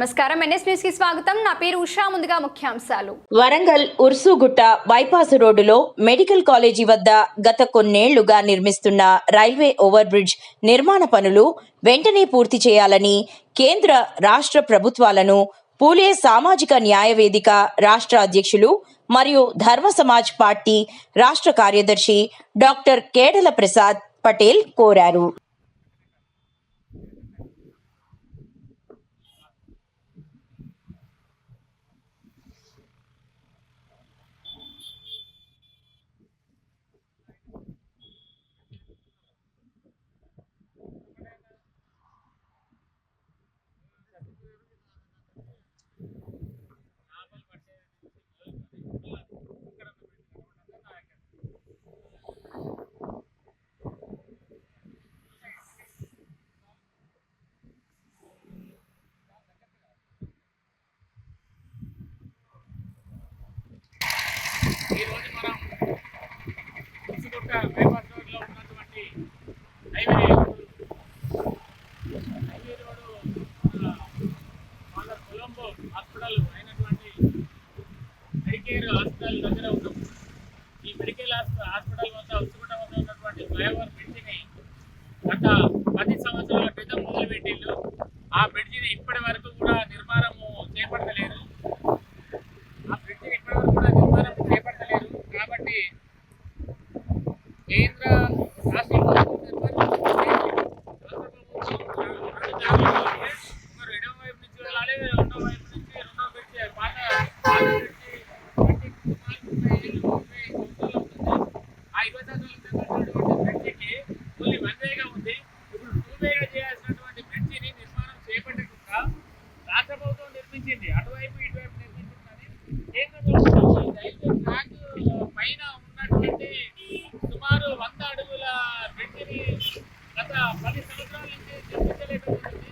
నమస్కారం. ఎన్ఎస్ న్యూస్కి స్వాగతం. నా పేరు ఉషా. ముందుగా ముఖ్యాంశాలు. వరంగల్ ఉర్సుగుట్ట బైపాస్ రోడ్డులో మెడికల్ కాలేజీ వద్ద గత కొన్నేళ్ళుగా నిర్మిస్తున్న రైల్వే ఓవర్ బ్రిడ్జ్ నిర్మాణ పనులు వెంటనే పూర్తి చేయాలని కేంద్ర రాష్ట్ర ప్రభుత్వాలను పూలే సామాజిక న్యాయ వేదిక రాష్ట్ర అధ్యక్షులు మరియు ధర్మ సమాజ్ పార్టీ రాష్ట్ర కార్యదర్శి డాక్టర్ కేడల ప్రసాద్ పటేల్ కోరారు. ఈరోజు మనం ఉసుగుట్ట బైపాస్ రోడ్లో ఉన్నటువంటి హైవే హైవే రోడ్డు ఆ, కొలంబో హాస్పిటల్ అయినటువంటి మెడికేర్ హాస్పిటల్ దగ్గర ఉన్నాం ఈ మెడికల్ హాస్ప- హాస్పిటల్ వద్ద ఉసుగుట్ట వద్ద ఉన్నటువంటి ఫ్లైఓవర్ బ్రిడ్జిని గత పది సంవత్సరాల క్రితం మొదలుపెట్టిండ్రు ఆ బ్రిడ్జిని ఇప్పటి వరకు కూడా నిర్మాణము చేపట్టలేదు ఆ బ్రిడ్జిని ఇప్పటివరకు కూడా నిర్మాణం చేపట్టలేదు కాబట్టి కేంద్ర రాష్ట్ర ప్రభుత్వం నిర్మాణం చేసి, రాష్ట్ర ప్రభుత్వం రెండు దారులు ఉంటే, ఒకరు ఎడమ వైపు నుంచి వెళ్ళాలి రెండో వైపు నుంచి రెండో బ్రిడ్జి పాత పాత బ్రిడ్జి కట్టి సుమారు ముప్పై ఏళ్ళు ముప్పై సంవత్సరాలు అవుతుంది ఆ ఇరవై బ్రిడ్జికి ఓన్లీ వన్ వేగా ఉంది ఇప్పుడు టూ వేగా చేయాల్సినటువంటి బ్రిడ్జిని నిర్మాణం చేపట్టకుండా రాష్ట్ర ప్రభుత్వం నిర్మించింది అటువైపు ఇటువైపు నిర్మించింది కానీ కేంద్ర ప్రభుత్వం రైల్వే ట్రాక్ పైన ఉన్నటువంటి సుమారు వంద అడుగుల బ్రిడ్జిని గత పది సంవత్సరాలు నుంచి నిర్మించలేకపోతుంది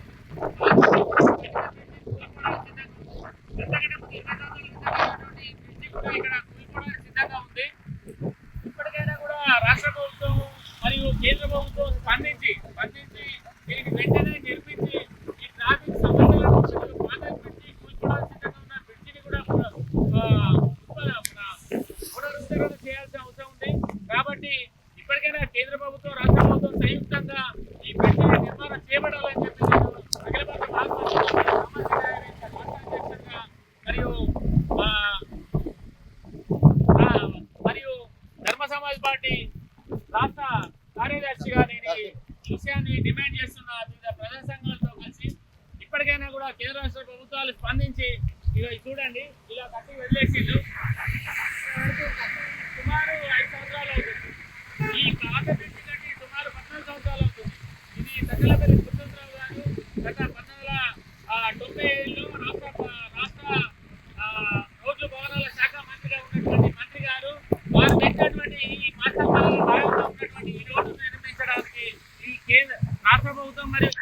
ఇక్కడ కూలిపోవడానికి సిద్ధంగా ఉంది ఇప్పటికైనా కూడా రాష్ట్ర ప్రభుత్వం మరియు కేంద్ర ప్రభుత్వం స్పందించి స్పందించి దీనికి వెంటనే నిర్మించి ఈ ట్రాఫిక్ సమస్యలను పాత బ్రిడ్జి కూల్చుకోవడానికి ఉన్న బ్రిడ్జిని కూడా పునరుద్ధరణ చేయాల్సిన అవసరం ఉంది. కాబట్టి ఇప్పటికైనా కేంద్ర ప్రభుత్వం రాష్ట్ర ప్రభుత్వం సంయుక్తంగా ఈ బ్రిడ్జిని నిర్మాణం చేపట్టాలని చెప్పి కార్యదర్శి నేను విషయాన్ని డిమాండ్ చేస్తున్న వివిధ ప్రజా సంఘాలతో కలిసి ఇప్పటికైనా కూడా కేంద్ర రాష్ట్ర ప్రభుత్వాలు స్పందించి ఇలా చూడండి. ఇలా కట్టి వదిలేసిండు. సుమారు ఐదు సంవత్సరాలు అవుతుంది. ఈ కాకపెట్టి కట్టి సుమారు పద్నాలుగు సంవత్సరాలు అవుతుంది. ఇది తగ్గలపల్లి కేంద్ర రాష్ట్ర ప్రభుత్వం మరియు